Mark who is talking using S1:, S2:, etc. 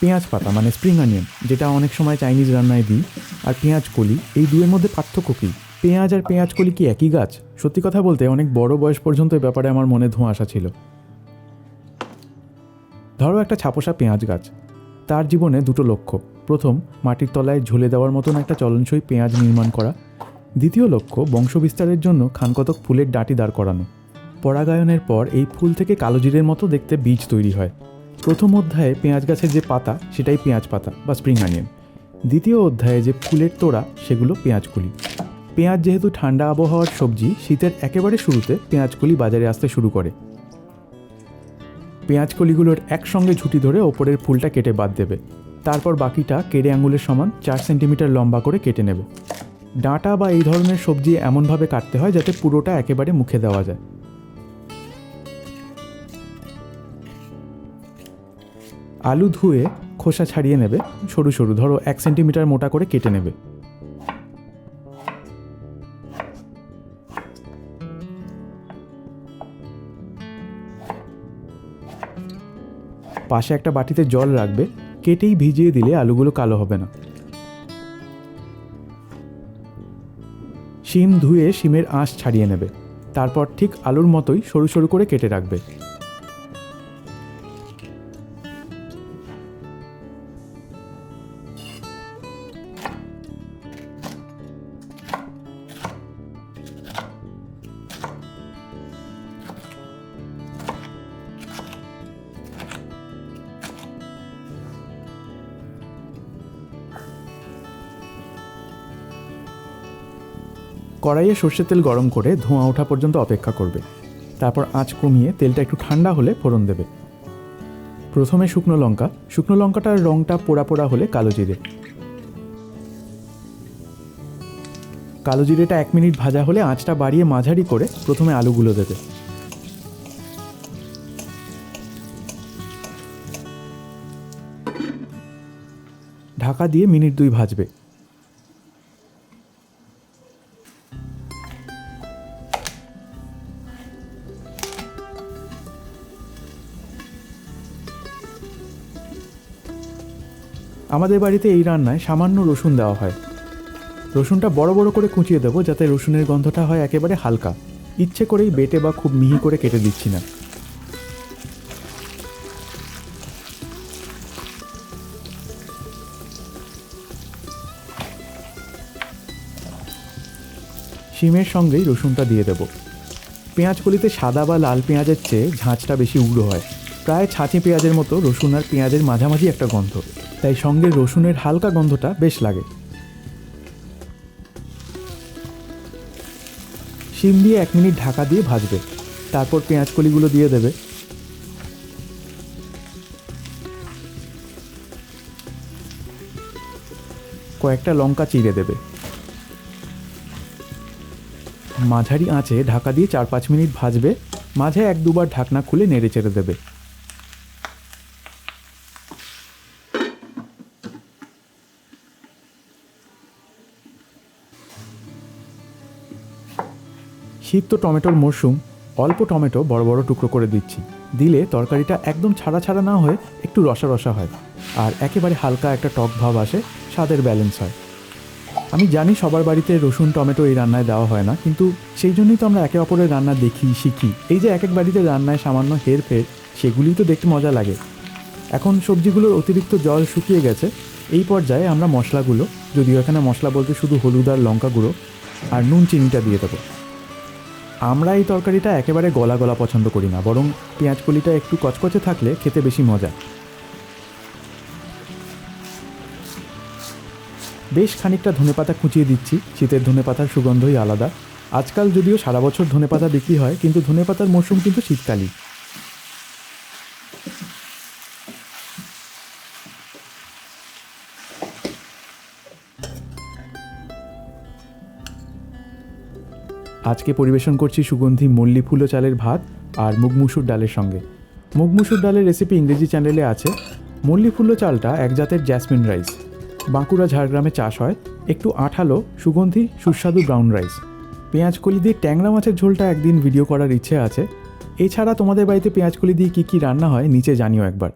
S1: পেঁয়াজ পাতা মানে স্প্রিং অনিয়ন যেটা অনেক সময় চাইনিজ রান্নায় দিই, আর পেঁয়াজ কলি, এই দুয়ের মধ্যে পার্থক্য কী? পেঁয়াজ আর পেঁয়াজ কলি কি একই গাছ? সত্যি কথা বলতে, অনেক বড় বয়স পর্যন্ত এই ব্যাপারে আমার মনে ধোঁয়াশা ছিল। ধরো একটা ছাপোষা পেঁয়াজ গাছ। তার জীবনে দুটো লক্ষ্য। প্রথম, মাটির তলায় ঝুলে দেওয়ার মতন একটা চলনসই পেঁয়াজ নির্মাণ করা। দ্বিতীয় লক্ষ্য, বংশবিস্তারের জন্য খানকতক ফুলের ডাঁটি দাঁড় করানো। পরাগায়নের পর এই ফুল থেকে কালোজিরের মতো দেখতে বীজ তৈরি হয়। প্রথম অধ্যায়ে পেঁয়াজ গাছের যে পাতা, সেটাই পেঁয়াজ পাতা বা স্প্রিং অনিয়ন দ্বিতীয় অধ্যায়ে যে ফুলের তোড়া, সেগুলো পেঁয়াজকুলি পেঁয়াজ যেহেতু ঠান্ডা আবহাওয়ার সবজি, শীতের একেবারে শুরুতে পেঁয়াজকুলি বাজারে আসতে শুরু করে। পেঁয়াজ কলিগুলোর একসঙ্গে ঝুঁটি ধরে ওপরের ফুলটা কেটে বাদ দেবে। তারপর বাকিটা কেড়ে আঙুলের সমান চার সেন্টিমিটার লম্বা করে কেটে নেবে। ডাঁটা বা এই ধরনের সবজি এমনভাবে কাটতে হয় যাতে পুরোটা একেবারে মুখে দেওয়া যায়। আলু ধুয়ে খোসা ছাড়িয়ে নেবে, সরু সরু, ধরো এক সেন্টিমিটার মোটা করে কেটে নেবে। পাশে একটা বাটিতে জল রাখবে, কেটেই ভিজিয়ে দিলে আলুগুলো কালো হবে না। শিম ধুয়ে শিমের আঁশ ছাড়িয়ে নেবে, তারপর ঠিক আলুর মতোই সরু সরু করে কেটে রাখবে। কড়াইয়ে সর্ষের তেল গরম করে ধোঁয়া ওঠা পর্যন্ত অপেক্ষা করবে। তারপর আঁচ কমিয়ে তেলটা একটু ঠান্ডা হলে ফোড়ন দেবে। প্রথমে শুকনো লঙ্কা। শুকনো লঙ্কাটার রঙটা পোড়া পোড়া হলে কালো জিরে। কালো জিরেটা এক মিনিট ভাজা হলে আঁচটা বাড়িয়ে মাঝারি করে প্রথমে আলুগুলো দেবে। ঢাকা দিয়ে মিনিট দুই ভাজবে। আমাদের বাড়িতে এই রান্নায় সামান্য রসুন দেওয়া হয়। রসুনটা বড় বড় করে কুচিয়ে দেবো যাতে রসুনের গন্ধটা হয় একেবারে হালকা। ইচ্ছে করেই বেটে বা খুব মিহি করে কেটে দিচ্ছি না। শিমের সঙ্গেই রসুনটা দিয়ে দেবো। পেঁয়াজকলিতে সাদা বা লাল পেঁয়াজের চেয়ে ঝাঁচটা বেশি উগ্র হয়। প্রায় ছাঁচি পেঁয়াজের মতো রসুন আর পেঁয়াজের মাঝামাঝি একটা গন্ধ। তাই সঙ্গে রসুনের হালকা গন্ধটা বেশ লাগে। শিম দিয়ে এক মিনিট ঢাকা দিয়ে ভাজবে। তারপর পেঁয়াজ কলিগুলো দিয়ে দেবে। কয়েকটা লঙ্কা চিড়ে দেবে। মাঝারি আঁচে ঢাকা দিয়ে চার পাঁচ মিনিট ভাজবে। মাঝে এক দুবার ঢাকনা খুলে নেড়ে চেড়ে দেবে। শীত তো টমেটোর মরশুম অল্প টমেটো বড় বড় টুকরো করে দিচ্ছি। দিলে তরকারিটা একদম ছাড়া ছাড়া না হয়ে একটু রসা রসা হয় আর একেবারে হালকা একটা টক ভাব আসে, স্বাদের ব্যালেন্স হয়। আমি জানি সবার বাড়িতে রসুন, টমেটো এই রান্নায় দেওয়া হয় না, কিন্তু সেই জন্যই তো আমরা একে অপরের রান্না দেখি, শিখি। এই যে এক এক বাড়িতে রান্নায় সামান্য হেরফের, সেগুলিই তো দেখতে মজা লাগে। এখন সবজিগুলোর অতিরিক্ত জল শুকিয়ে গেছে, এই পর্যায়ে আমরা মশলাগুলো, যদিও এখানে মশলা বলতে শুধু হলুদ আর লঙ্কা গুঁড়ো, আর নুন, চিনিটা দিয়ে দেবো। আমরা এই তরকারিটা একেবারে গলা গলা পছন্দ করি না, বরং পেঁয়াজ কলিটা একটু কচকচে থাকলে খেতে বেশি মজা। বেশ খানিকটা ধনেপাতা কুচিয়ে দিচ্ছি, শীতের ধনেপাতার সুগন্ধই আলাদা। আজকাল যদিও সারা বছর ধনেপাতা বিক্রি হয়, কিন্তু ধনেপাতার মরশুম কিন্তু শীতকালই। আজকে পরিবেশন করছি সুগন্ধি মল্লি ফুলো চালের ভাত আর মুগ মুসুর ডালের সঙ্গে। মুগ মুসুর ডালের রেসিপি ইংরেজি চ্যানেলে আছে। মল্লি ফুলো চালটা এক জাতের জ্যাসমিন রাইস বাঁকুড়া, ঝাড়গ্রামে চাষ হয়। একটু আঠালো, সুগন্ধি, সুস্বাদু ব্রাউন রাইস পেঁয়াজ কলি দিয়ে ট্যাংরা মাছের ঝোলটা একদিন ভিডিও করার ইচ্ছে আছে। এছাড়া তোমাদের বাড়িতে পেঁয়াজ কলি দিয়ে কী কী রান্না হয়, নিচে জানিও একবার।